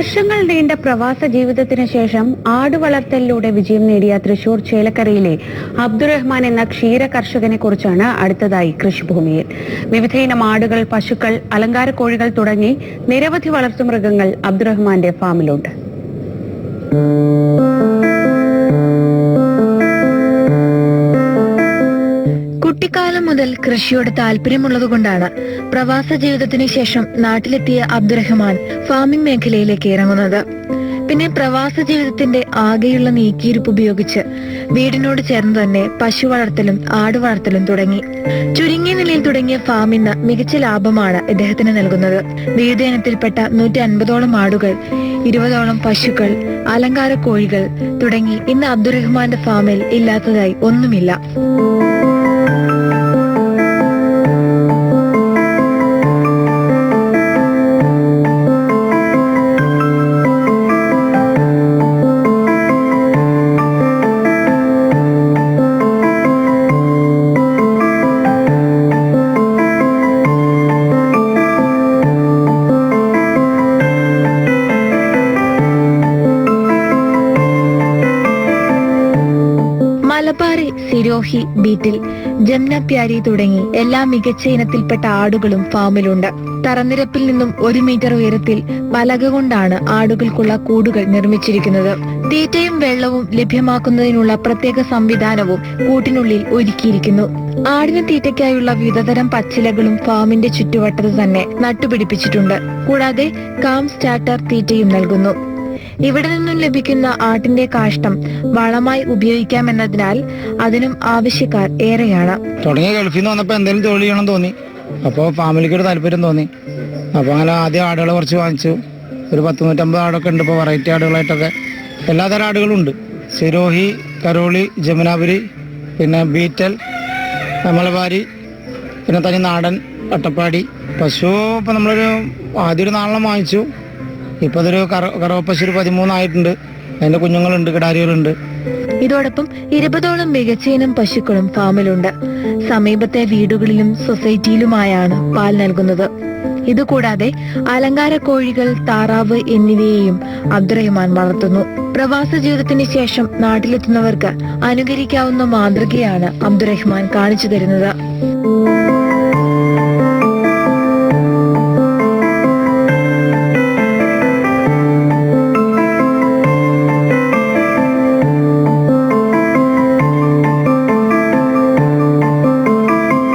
വർഷങ്ങൾ നീണ്ട പ്രവാസ ജീവിതത്തിന് ശേഷം ആട് വളർത്തലിലൂടെ വിജയം നേടിയ തൃശൂർ ചേലക്കരയിലെ അബ്ദുറഹ്മാൻ എന്ന ക്ഷീര കർഷകനെ കുറിച്ചാണ് അടുത്തതായി കൃഷിഭൂമിയിൽ. വിവിധയിനം ആടുകൾ പശുക്കൾ അലങ്കാര കോഴികൾ തുടങ്ങി നിരവധി വളർത്തുമൃഗങ്ങൾ അബ്ദുറഹ്മാന്റെ ഫാമിലുണ്ട്. കുട്ടിക്കാലം മുതൽ കൃഷിയോട് താല്പര്യമുള്ളതുകൊണ്ടാണ് പ്രവാസ ജീവിതത്തിന് ശേഷം നാട്ടിലെത്തിയ അബ്ദുറഹ്മാൻ ഫാമിംഗ് മേഖലയിലേക്ക് ഇറങ്ങുന്നത്. പിന്നെ പ്രവാസ ജീവിതത്തിന്റെ ആകെയുള്ള നീക്കിയിരുപ്പ് ഉപയോഗിച്ച് വീടിനോട് ചേർന്ന് തന്നെ പശു വളർത്തലും ആട് വളർത്തലും തുടങ്ങി. ചുരുങ്ങിയ നിലയിൽ തുടങ്ങിയ ഫാം ഇന്ന് മികച്ച ലാഭമാണ് ഇദ്ദേഹത്തിന് നൽകുന്നത്. വിവിധ ഇനത്തിൽപ്പെട്ട നൂറ്റി അൻപതോളം ആടുകൾ ഇരുപതോളം പശുക്കൾ അലങ്കാര കോഴികൾ തുടങ്ങി ഇന്ന് അബ്ദുറഹ്മാന്റെ ഫാമിൽ ഇല്ലാത്തതായി ഒന്നുമില്ല. സിരോഹി ബീറ്റിൽ ജംന പ്യാരി തുടങ്ങി എല്ലാ മികച്ച ഇനത്തിൽപ്പെട്ട ആടുകളും ഫാമിലുണ്ട്. തറനിരപ്പിൽ നിന്നും ഒരു മീറ്റർ ഉയരത്തിൽ പലക കൊണ്ടാണ് ആടുകൾക്കുള്ള കൂടുകൾ നിർമ്മിച്ചിരിക്കുന്നത്. തീറ്റയും വെള്ളവും ലഭ്യമാക്കുന്നതിനുള്ള പ്രത്യേക സംവിധാനവും കൂട്ടിനുള്ളിൽ ഒരുക്കിയിരിക്കുന്നു. ആടിന് തീറ്റയ്ക്കായുള്ള വിവിധതരം പച്ചിലകളും ഫാമിന്റെ ചുറ്റുവട്ടത്ത് തന്നെ നട്ടുപിടിപ്പിച്ചിട്ടുണ്ട്. കൂടാതെ കാം സ്റ്റാർട്ടർ തീറ്റയും നൽകുന്നു. ഇവിടെ നിന്നും ലഭിക്കുന്ന ആട്ടിന്റെ കാഷ്ടം വളമായി ഉപയോഗിക്കാമെന്നതിനാൽ അതിനും ആവശ്യക്കാർ ഏറെയാണ്. തുടങ്ങിയ ഗൾഫിൽ നിന്ന് വന്നപ്പോൾ എന്തെങ്കിലും തൊഴിൽ ചെയ്യണം തോന്നി. അപ്പോൾ ഫാമിലിക്ക് ഒരു താല്പര്യം തോന്നി. അപ്പോൾ അങ്ങനെ ആദ്യം ആടുകളെ കുറച്ച് വാങ്ങിച്ചു. ഒരു പത്ത് നൂറ്റമ്പത് ആടൊക്കെ ഉണ്ട് ഇപ്പോൾ വെറൈറ്റി ആടുകളായിട്ടൊക്കെ. എല്ലാതരം ആടുകളും ഉണ്ട് സിരോഹി കരോളി ജമുനാപുരി പിന്നെ ബീറ്റൽ മലബാരി പിന്നെ തനി നാടൻ അട്ടപ്പാടി. പശു ഇപ്പം നമ്മളൊരു ആദ്യം ഒരു നാളെ വാങ്ങിച്ചു. ഇപ്പോൾ അതൊരു കറവപ്പശു പതിമൂന്നായിട്ടുണ്ട്. അതിന്റെ കുഞ്ഞുങ്ങളുണ്ട് കിടാരികളുണ്ട്. ഇതോടൊപ്പം ഇരുപതോളം മികച്ച ഇനം പശുക്കളും ഫാമിലുണ്ട്. സമീപത്തെ വീടുകളിലും സൊസൈറ്റിയിലുമായാണ് പാൽ നൽകുന്നത്. ഇതുകൂടാതെ അലങ്കാര കോഴികൾ താറാവ് എന്നിവയെയും അബ്ദുറഹ്മാൻ വളർത്തുന്നു. പ്രവാസ ജീവിതത്തിന് ശേഷം നാട്ടിലെത്തുന്നവർക്ക് അനുകരിക്കാവുന്ന മാതൃകയാണ് അബ്ദുറഹ്മാൻ കാണിച്ചു തരുന്നത്.